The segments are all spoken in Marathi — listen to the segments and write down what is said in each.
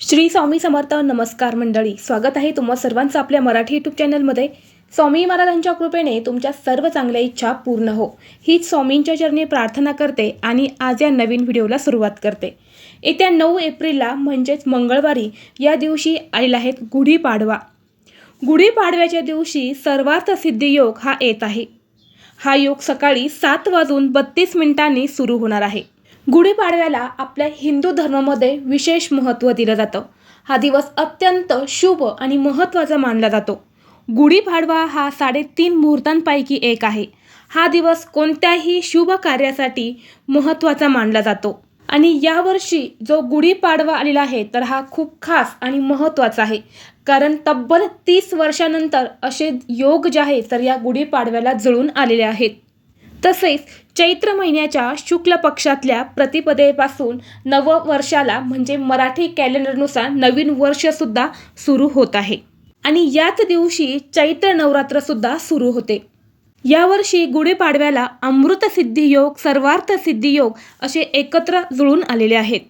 श्री स्वामी समर्थ नमस्कार मंडळी. स्वागत आहे तुम्हा सर्वांचं आपल्या मराठी यूट्यूब चॅनलमध्ये. स्वामी महाराजांच्या कृपेने तुमच्या सर्व चांगल्या इच्छा पूर्ण हो. हीच स्वामींच्या चरणी प्रार्थना करते आणि आज या नवीन व्हिडिओला सुरुवात करते. येत्या नऊ एप्रिलला म्हणजेच मंगळवारी या दिवशी आलेला आहेत गुढीपाडवा गुढीपाडव्याच्या दिवशी सर्वार्थ सिद्धी योग हा येत आहे. हा योग सकाळी सात वाजून बत्तीस मिनिटांनी सुरू होणार आहे. गुढीपाडव्याला आपल्या हिंदू धर्मामध्ये विशेष महत्त्व दिलं जातं. हा दिवस अत्यंत शुभ आणि महत्त्वाचा मानला जातो. गुढीपाडवा हा साडेतीन मुहूर्तांपैकी एक आहे. हा दिवस कोणत्याही शुभ कार्यासाठी महत्त्वाचा मानला जातो. आणि यावर्षी जो गुढीपाडवा आलेला आहे तर हा खूप खास आणि महत्त्वाचा आहे. कारण तब्बल तीस वर्षानंतर असे योग जे आहे तर या गुढीपाडव्याला जुळून आलेले आहेत. तसेच चैत्र महिन्याच्या शुक्ल पक्षातल्या प्रतिपदेपासून नववर्षाला म्हणजे मराठी कॅलेंडरनुसार नवीन वर्षसुद्धा सुरू होत आहे. आणि याच दिवशी चैत्र नवरात्रसुद्धा सुरू होते. यावर्षी गुढीपाडव्याला अमृतसिद्धी योग सर्वार्थ सिद्धी योग असे एकत्र जुळून आलेले आहेत.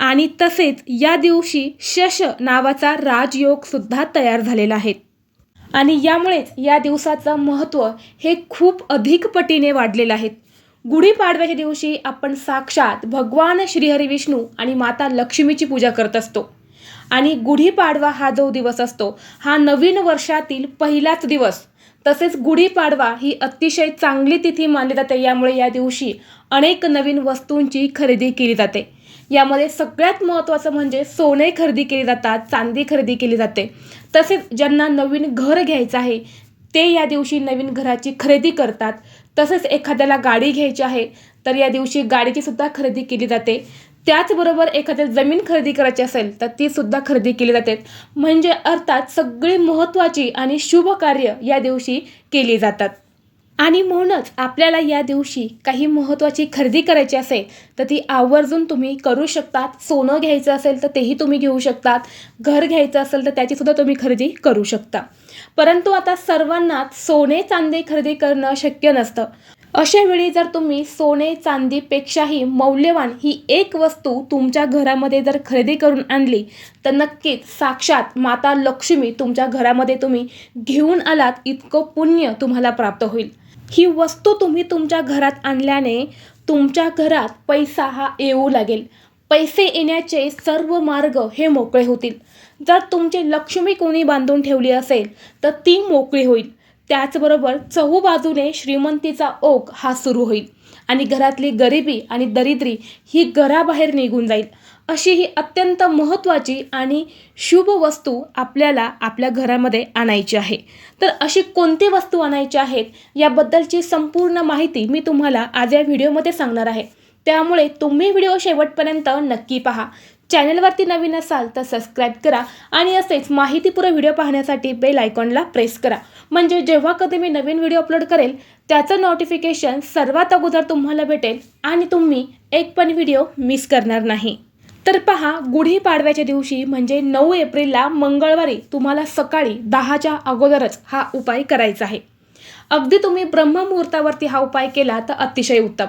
आणि तसेच या दिवशी शश नावाचा राजयोगसुद्धा तयार झालेला आहे. आणि यामुळेच या दिवसाचं महत्त्व हे खूप अधिक पटीने वाढलेलं आहे. गुढीपाडव्याच्या दिवशी आपण साक्षात भगवान श्रीहरी विष्णू आणि माता लक्ष्मीची पूजा करत असतो. आणि गुढीपाडवा हा जो दिवस असतो हा नवीन वर्षातील पहिलाच दिवस. तसेच गुढीपाडवा ही अतिशय चांगली तिथी मानली जाते यामुळे या दिवशी अनेक नवीन वस्तूंची खरेदी केली जाते. यामध्ये सगळ्यात महत्त्वाचं म्हणजे सोने खरेदी केली जातात चांदी खरेदी केली जाते. तसेच ज्यांना नवीन घर घ्यायचं आहे ते या दिवशी नवीन घराची खरेदी करतात. तसेच एखाद्याला गाडी घ्यायची आहे तर या दिवशी गाडीचीसुद्धा खरेदी केली जाते. त्याचबरोबर एखाद्या जमीन खरेदी करायची असेल तर ती सुद्धा खरेदी केली जाते. म्हणजे अर्थात सगळी महत्त्वाची आणि शुभ कार्य या दिवशी केली जातात. आणि म्हणूनच आपल्याला या दिवशी काही महत्त्वाची खरेदी करायची असेल तर ती आवर्जून तुम्ही करू शकतात. सोनं घ्यायचं असेल तर तेही तुम्ही घेऊ शकतात. घर घ्यायचं असेल तर त्याचीसुद्धा तुम्ही खरेदी करू शकता. परंतु आता सर्वांनाच सोने चांदी खरेदी करणं शक्य नसतं. अशा वेळी जर तुम्ही सोने चांदीपेक्षाही मौल्यवान ही एक वस्तू तुमच्या घरामध्ये जर खरेदी करून आणली तर नक्कीच साक्षात माता लक्ष्मी तुमच्या घरामध्ये तुम्ही घेऊन आलात इतकं पुण्य तुम्हाला प्राप्त होईल. ही वस्तू तुम्ही तुमच्या घरात आणल्याने तुमच्या घरात पैसा हा येऊ लागेल. पैसे येण्याचे सर्व मार्ग हे मोकळे होतील. जर तुमची लक्ष्मी कोणी बांधून ठेवली असेल तर ती मोकळी होईल. त्याचबरोबर चहूबाजूने श्रीमंतीचा ओघ हा सुरू होईल आणि घरातली गरिबी आणि दरिद्री ही घराबाहेर निघून जाईल. अशी ही अत्यंत महत्त्वाची आणि शुभ वस्तू आपल्याला आपल्या घरामध्ये आणायची आहे. तर अशी कोणती वस्तू आणायची आहेत याबद्दलची संपूर्ण माहिती मी तुम्हाला आज या व्हिडिओमध्ये सांगणार आहे. त्यामुळे तुम्ही व्हिडिओ शेवटपर्यंत नक्की पहा. चॅनलवरती नवीन असाल तर सबस्क्राईब करा आणि असेच माहितीपूर्ण व्हिडिओ पाहण्यासाठी बेल आयकॉनला प्रेस करा. म्हणजे जेव्हा कधी मी नवीन व्हिडिओ अपलोड करेल त्याचं नोटिफिकेशन सर्वात अगोदर तुम्हाला भेटेल आणि तुम्ही एक पण व्हिडिओ मिस करणार नाही. तर पहा गुढीपाडव्याच्या दिवशी म्हणजे नऊ एप्रिलला मंगळवारी तुम्हाला सकाळी दहाच्या अगोदरच हा उपाय करायचा आहे. अगदी तुम्ही ब्रह्ममुहूर्तावरती हा उपाय केला तर अतिशय उत्तम.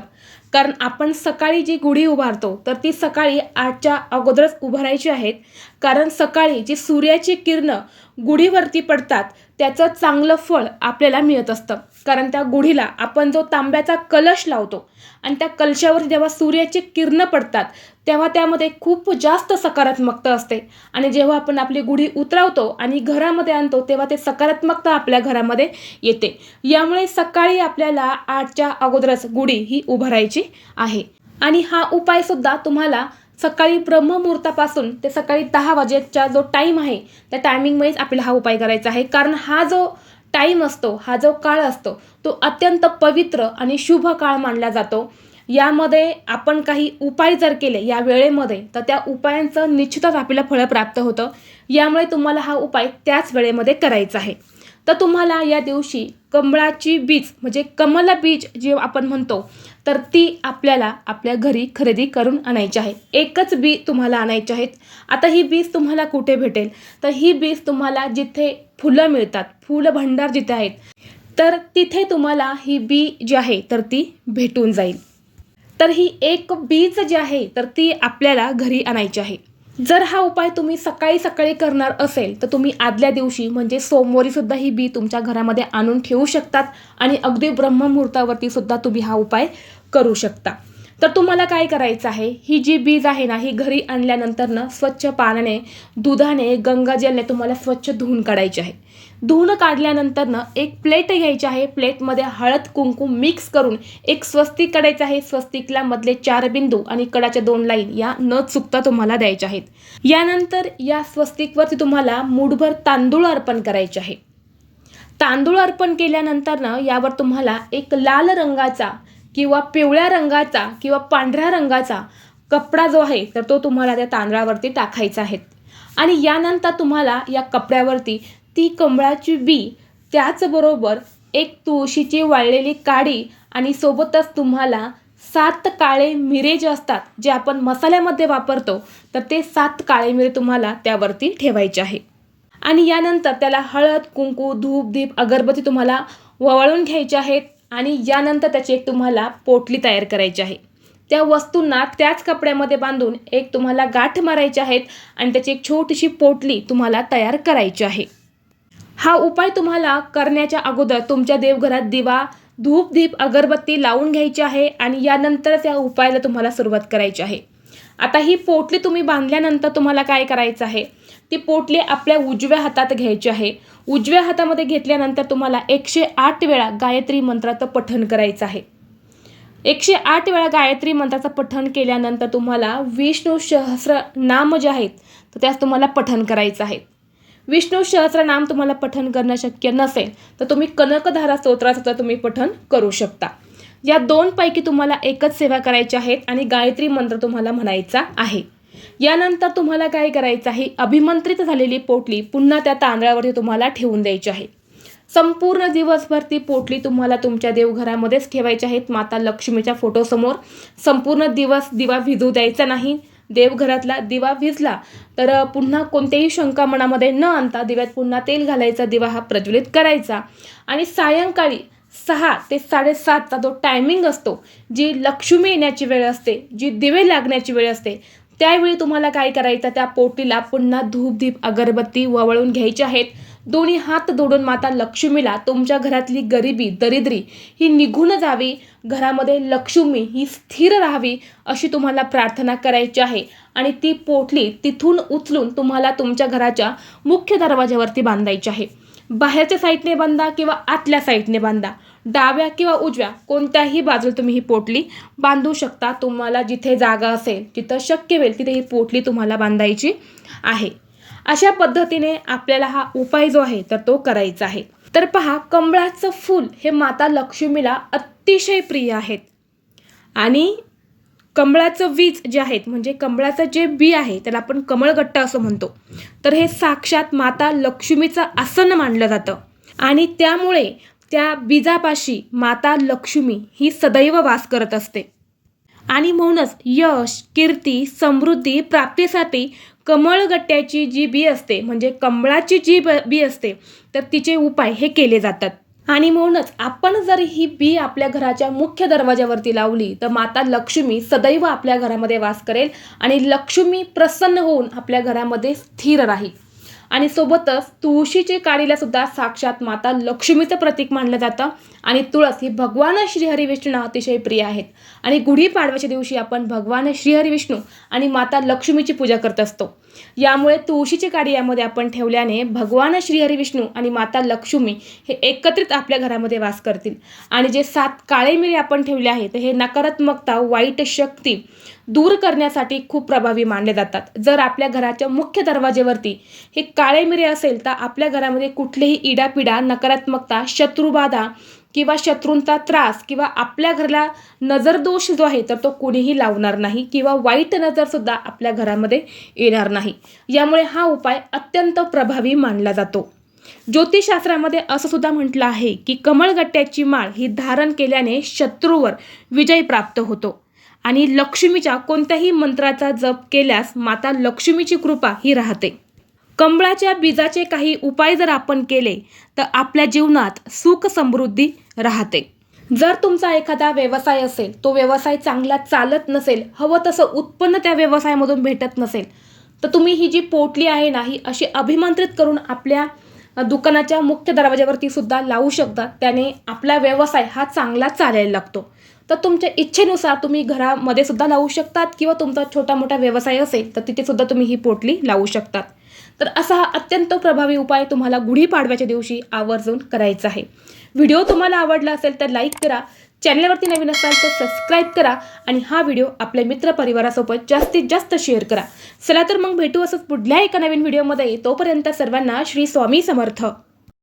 कारण आपण सकाळी जी गुढी उभारतो तर ती सकाळी आठच्या अगोदरच उभारायची आहेत कारण सकाळी जी सूर्याची किरणं गुढीवरती पडतात त्याचं चांगलं फळ आपल्याला मिळत असतं. कारण त्या गुढीला आपण जो तांब्याचा कलश लावतो आणि त्या कलशावर जेव्हा सूर्याची किरणं पडतात तेव्हा त्यामध्ये खूप जास्त सकारात्मकता असते. आणि जेव्हा आपण आपली गुढी उतरवतो आणि घरामध्ये आणतो तेव्हा ते सकारात्मकता आपल्या घरामध्ये येते. यामुळे सकाळी आपल्याला आठच्या अगोदरच गुढी ही उभारायची आहे. आणि हा उपायसुद्धा तुम्हाला सकाळी ब्रह्ममुहूर्तापासून ते सकाळी दहा वाजेचा जो टाईम आहे त्या टायमिंगमध्येच आपल्याला हा उपाय करायचा आहे. कारण हा जो टाईम असतो हा जो काळ असतो तो अत्यंत पवित्र आणि शुभ काळ मानला जातो. यामध्ये आपण काही उपाय जर केले या वेळेमध्ये तर त्या उपायांचं निश्चितच आपल्याला फळं प्राप्त होतं. यामुळे तुम्हाला हा उपाय त्याच वेळेमध्ये करायचा आहे. तर तुम्हाला या दिवशी कमळाची बीज म्हणजे कमल बीज जे आपण म्हणतो तर ती आपल्याला आपल्या घरी खरेदी करून आणायची आहे. एकच बी तुम्हाला आणायची आहेत. आता ही बीज तुम्हाला कुठे भेटेल? तर ही बीज तुम्हाला जिथे फुलं मिळतात फुलं भंडार जिथे आहेत तर तिथे तुम्हाला ही बी जी आहे तर ती भेटून जाईल. तर ही एक बीज जी आहे तर ती आपल्याला घरी आणायची आहे. जर हा उपाय तुम्ही सकाळी सकाळी करणार असेल तर तुम्ही आदल्या दिवशी म्हणजे सोमवारीसुद्धा ही बी तुमच्या घरामध्ये आणून ठेवू शकतात आणि अगदी ब्रह्ममुहूर्तावरती सुद्धा तुम्ही हा उपाय करू शकता. तर तुम्हाला काय करायचं आहे? ही जी बीज आहे ना ही घरी आणल्यानंतर ना स्वच्छ पाण्याने दुधाने गंगाजलने तुम्हाला स्वच्छ धुवून काढायची आहे. धुवून काढल्यानंतर ना एक प्लेट घ्यायची आहे. प्लेटमध्ये हळद कुंकू मिक्स करून एक स्वस्तिक काढायचं आहे. स्वस्तिकला मधले चार बिंदू आणि कडाच्या दोन लाईन या न चुकता तुम्हाला द्यायच्या आहेत. यानंतर या स्वस्तिकवरती तुम्हाला मूठभर तांदूळ अर्पण करायचे आहे. तांदूळ अर्पण केल्यानंतर ना यावर तुम्हाला एक लाल रंगाचा किंवा पिवळ्या रंगाचा किंवा पांढऱ्या रंगाचा कपडा जो आहे तर तो तुम्हाला त्या तांदळावरती टाकायचा आहे. आणि यानंतर तुम्हाला या कपड्यावरती ती कमळाची बी त्याचबरोबर एक तुळशीची वाळलेली काडी आणि सोबतच तुम्हाला सात काळे मिरे जे असतात जे आपण मसाल्यामध्ये वापरतो तर ते सात काळे मिरे तुम्हाला त्यावरती ठेवायचे आहे. आणि यानंतर त्याला हळद कुंकू धूप दीप अगरबत्ती तुम्हाला ववाळून घ्यायचे आहेत. आणि यानंतर त्याची एक तुम्हाला पोटली तयार करायची आहे. त्या वस्तूंना त्याच कपड्यामध्ये बांधून एक तुम्हाला गाठ मारायची आहेत आणि त्याची एक छोटीशी पोटली तुम्हाला तयार करायची आहे. हा उपाय तुम्हाला करण्याच्या अगोदर तुमच्या देवघरात दिवा धूप दीप अगरबत्ती लावून घ्यायची आहे आणि यानंतरच या उपायाला तुम्हाला सुरुवात करायची आहे. आता ही पोटली तुम्ही बांधल्यानंतर तुम्हाला काय करायचं आहे? ती पोटली आपल्या उजव्या हातात घ्यायची आहे. उजव्या हातामध्ये घेतल्यानंतर तुम्हाला एकशे आठ वेळा गायत्री मंत्राचं पठण करायचं आहे. एकशे आठ वेळा गायत्री मंत्राचं पठण केल्यानंतर तुम्हाला विष्णू सहस्र नाम जे आहेत तर त्यास तुम्हाला पठण करायचं आहे. विष्णू सहस्र नाम तुम्हाला पठण करणं शक्य नसेल तर तुम्ही कनकधारा स्तोत्राचं तुम्ही पठण करू शकता. या दोनपैकी तुम्हाला एकच सेवा करायची आहेत आणि गायत्री मंत्र तुम्हाला म्हणायचा आहे. यानंतर तुम्हाला काय करायचं आहे? अभिमंत्रित झालेली पोटली पुन्हा त्या तांदळावरती तुम्हाला ठेवून द्यायची आहे. संपूर्ण दिवसभर ती पोटली तुम्हाला तुमच्या देवघरामध्येच ठेवायची आहेत माता लक्ष्मीच्या फोटोसमोर संपूर्ण दिवस दिवा भिजू द्यायचा नाही. देवघरातला दिवा भिजला तर पुन्हा कोणत्याही शंका मनामध्ये न आणता दिव्यात पुन्हा तेल घालायचा दिवा हा प्रज्वलित करायचा. आणि सायंकाळी सहा ते साडेसातचा जो टायमिंग असतो जी लक्ष्मी येण्याची वेळ असते जी दिवे लागण्याची वेळ असते त्यावेळी तुम्हाला काय करायचं? त्या पोटीला पुन्हा धूपधीप अगरबत्ती ववळून घ्यायची आहेत. दोन्ही हात जोडून माता लक्ष्मीला तुमच्या घरातली गरिबी दरिद्री ही निघून जावी. घरामध्ये लक्ष्मी ही स्थिर राहावी अशी तुम्हाला प्रार्थना करायची आहे. आणि ती पोटली तिथून उचलून तुम्हाला तुमच्या घराच्या मुख्य दरवाज्यावरती बांधायची आहे. बाहेरच्या साईडने बांधा किंवा आतल्या साईडने बांधा. डाव्या किंवा उजव्या कोणत्याही बाजूला तुम्ही ही पोटली बांधू शकता. तुम्हाला जिथे जागा असेल जिथं शक्य होईल तिथे ही पोटली तुम्हाला बांधायची आहे. अशा पद्धतीने आपल्याला हा उपाय जो आहे तर तो करायचा आहे. तर पहा कमळाचं फूल हे माता लक्ष्मीला अतिशय प्रिय आहेत. आणि कमळाचं वीज जे आहेत म्हणजे कमळाचं जे बी आहे त्याला आपण कमळगट्ट असं म्हणतो. तर हे साक्षात माता लक्ष्मीचं आसन मानलं जातं. आणि त्यामुळे त्या बीजापाशी माता लक्ष्मी ही सदैव वास करत असते. आणि म्हणूनच यश कीर्ती समृद्धी प्राप्तीसाठी कमळगट्ट्याची जी बी असते म्हणजे कमळाची जी ब बी असते तर तिचे उपाय हे केले जातात. आणि म्हणूनच आपण जर ही बी आपल्या घराच्या मुख्य दरवाजावरती लावली तर माता लक्ष्मी सदैव आपल्या घरामध्ये वास करेल आणि लक्ष्मी प्रसन्न होऊन आपल्या घरामध्ये स्थिर राहील. आणि सोबतच तुळशीचे काडीला सुद्धा साक्षात माता लक्ष्मीचं प्रतीक मानलं जातं. आणि तुळस ही भगवान श्रीहरी विष्णूंना अतिशय प्रिय आहेत. आणि गुढीपाडव्याच्या दिवशी आपण भगवान श्रीहरी विष्णू आणि माता लक्ष्मीची पूजा करत असतो. यामुळे तुळशीची काडी यामध्ये आपण ठेवल्याने भगवान श्रीहरी विष्णू आणि माता लक्ष्मी हे एकत्रित आपल्या घरामध्ये वास करतील. आणि जे सात काळे मिरे आपण ठेवले आहेत हे नकारात्मकता वाईट शक्ती दूर करण्यासाठी खूप प्रभावी मानले जातात. जर आपल्या घराच्या मुख्य दरवाजेवरती हे काळे मिरे असेल तर आपल्या घरामध्ये कुठलीही इडापिडा नकारात्मकता शत्रुबाधा किंवा शत्रूंचा त्रास किंवा आपल्या घराला नजरदोष जो आहे तर तो कुणीही लावणार नाही किंवा वाईट नजरसुद्धा आपल्या घरामध्ये येणार नाही. यामुळे हा उपाय अत्यंत प्रभावी मानला जातो. ज्योतिषशास्त्रामध्ये असं सुद्धा म्हटलं आहे की कमळगट्ट्याची माळ ही धारण केल्याने शत्रूवर विजय प्राप्त होतो. आणि लक्ष्मीच्या कोणत्याही मंत्राचा जप केल्यास माता लक्ष्मीची कृपा ही राहते. कमळाच्या बीजाचे काही उपाय जर आपण केले तर आपल्या जीवनात सुख समृद्धी राहते. जर तुमचा एखादा व्यवसाय असेल तो व्यवसाय चांगला चालत नसेल हवं तसं उत्पन्न त्या व्यवसायामधून भेटत नसेल तर तुम्ही ही जी पोटली आहे ना ही अशी अभिमंत्रित करून आपल्या दुकानाच्या मुख्य दरवाजावरती सुद्धा लावू शकता. त्याने आपला व्यवसाय हा चांगला चालायला लागतो. तर तुमच्या इच्छेनुसार तुम्ही घरामध्ये सुद्धा लावू शकतात किंवा तुमचा छोटा मोठा व्यवसाय असेल तर तिथे सुद्धा तुम्ही ही पोटली लावू शकतात. तर असा हा अत्यंत प्रभावी उपाय तुम्हाला गुढीपाडव्याच्या दिवशी आवर्जून करायचा आहे. व्हिडिओ तुम्हाला आवडला असेल तर लाईक करा चॅनलवरती नवीन असाल तर सबस्क्राईब करा आणि हा व्हिडिओ आपल्या मित्रपरिवारासोबत जास्तीत जास्त शेअर करा. चला तर मग भेटू असंच पुढल्या एका नवीन व्हिडिओमध्ये. तोपर्यंत सर्वांना श्री स्वामी समर्थ.